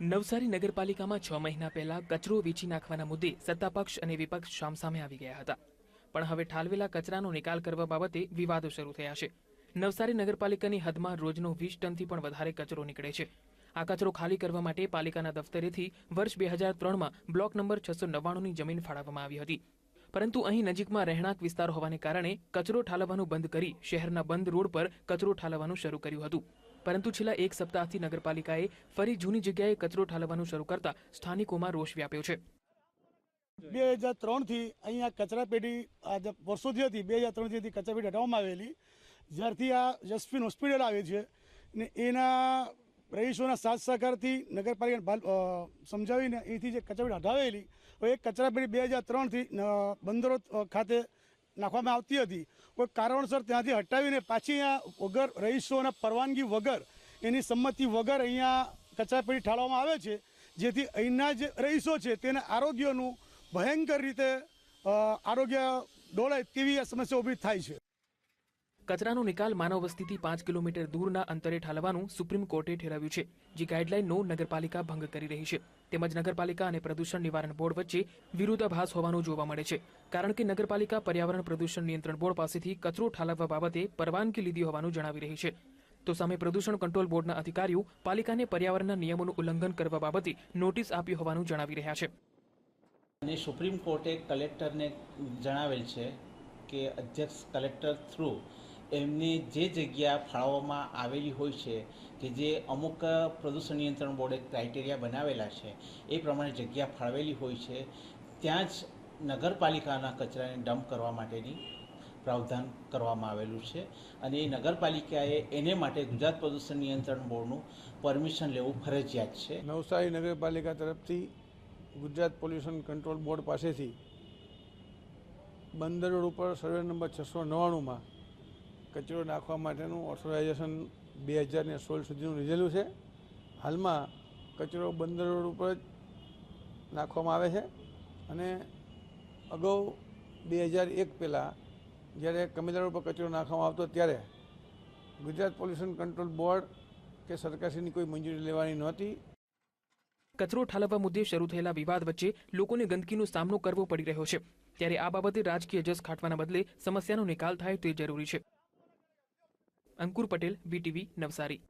નવસારી નગરપાલિકામાં છ મહિના પહેલા કચરો વેચી નાખવાના મુદ્દે સત્તાપક્ષ અને વિપક્ષ સામસામે આવી ગયા હતા. પણ હવે ઠાલવેલા કચરાનો નિકાલ કરવા બાબતે વિવાદો શરૂ થયા છે. નવસારી નગરપાલિકાની હદમાં રોજનો વીસ ટનથી પણ વધારે કચરો નીકળે છે. આ કચરો ખાલી કરવા માટે પાલિકાના દફતરેથી વર્ષ બે હજાર ત્રણમાં બ્લોક નંબર છસો નવ્વાણુંની જમીન ફાળવવામાં આવી હતી. પરંતુ અહીં નજીકમાં રહેણાંક વિસ્તાર હોવાને કારણે કચરો ઠાલવવાનું બંધ કરી શહેરના બંધ રોડ પર કચરો ઠાલવવાનું શરૂ કર્યું હતું. પરંતુ છેલ્લા એક સપ્તાહથી નગરપાલિકાએ ફરી જૂની જગ્યાએ કચરો ઠાલવવાનું શરૂ કરતા સ્થાનિકોમાં રોષ વ્યાપ્યો છે. બે હજાર ત્રણથી અહીંયા કચરાપેટી આજે વર્ષોથી હતી, બે હજાર ત્રણથી કચરાપેટી હટાવવામાં આવેલી. જ્યારથી આ જસ્પિન હોસ્પિટલ આવે છે ને એના રહીશોના સાથ સહકારથી નગરપાલિકાને ભાલ- સમજાવીને અહીંથી જે કચરાપેટી હટાવેલી, હવે એ કચરાપેટી બે હજાર ત્રણથી બંદરો ખાતે નાખવામાં આવતી હતી. કોઈ કારણસર ત્યાંથી હટાવીને પાછી અહીંયા વગર રહીશોના પરવાનગી વગર એની સંમતિ વગર અહીંયા કચરાપેટી ઠાળવામાં આવે છે, જેથી અહીંના જે રહીશો છે તેના આરોગ્યનું ભયંકર રીતે આરોગ્ય ડોળાય તેવી આ સમસ્યા ઊભી થાય છે. કચરાનો નિકાલ માનવ વસ્તીથી પાંચ કિલોમીટર દૂરના અંતરે ઠાલવાનું સુપ્રીમ કોર્ટે ઠેરવ્યું છે, જે ગાઈડલાઈનનો નગરપાલિકા ભંગ કરી રહી છે. તેમજ નગરપાલિકા અને પ્રદૂષણ નિવારણ બોર્ડ વચ્ચે વિરોધાભાસ હોવાનું જોવા મળે છે, કારણ કે નગરપાલિકા પર્યાવરણ પ્રદૂષણ નિયંત્રણ બોર્ડ પાસેથી કચરો ઠાલવવા બાબતે પરવાનગી લીધી હોવાનું જણાવી રહી છે. તો સામે પ્રદૂષણ કંટ્રોલ બોર્ડના અધિકારીઓ પાલિકાને પર્યાવરણના નિયમોનું ઉલ્લંઘન કરવા બાબતે નોટિસ આપી હોવાનું જણાવી રહ્યા છે. અને સુપ્રીમ કોર્ટે કલેક્ટરને જણાવેલ છે કે અધ્યક્ષ કલેક્ટર થ્રુ એમને જે જગ્યા ફાળવવામાં આવેલી હોય છે, કે જે અમુક પ્રદૂષણ નિયંત્રણ બોર્ડે ક્રાઇટેરિયા બનાવેલા છે, એ પ્રમાણે જગ્યા ફાળવેલી હોય છે, ત્યાં જ નગરપાલિકાના કચરાને ડમ્પ કરવા માટેની પ્રાવધાન કરવામાં આવેલું છે અને એ નગરપાલિકાએ એને માટે ગુજરાત પ્રદૂષણ નિયંત્રણ બોર્ડનું પરમિશન લેવું ફરજિયાત છે. નવસારી નગરપાલિકા તરફથી ગુજરાત પોલ્યુશન કંટ્રોલ બોર્ડ પાસેથી બંદર રોડ ઉપર સર્વે નંબર છસો નવ્વાણુંમાં કચરો નાખવા માટેનું ઓથોરાઇઝેશન બે હજાર ને સોળ સુધીનું લીધેલું છે. હાલમાં કચરો બંદર રોડ ઉપર જ નાખવામાં આવે છે અને અગાઉ બે હજાર એક પહેલાં જ્યારે કમિલા રોડ પર કચરો નાખવામાં આવતો ત્યારે ગુજરાત પોલ્યુશન કંટ્રોલ બોર્ડ કે સરકારશ્રીની કોઈ મંજૂરી લેવાની નહોતી. કચરો ઠાલવવા મુદ્દે શરૂ થયેલા વિવાદ વચ્ચે લોકોને ગંદકીનો સામનો કરવો પડી રહ્યો છે. ત્યારે આ બાબતે રાજકીય જસ ખાટવાના બદલે સમસ્યાનો નિકાલ થાય તે જરૂરી છે. અંકુર પટેલ વીટીવી નવસારી.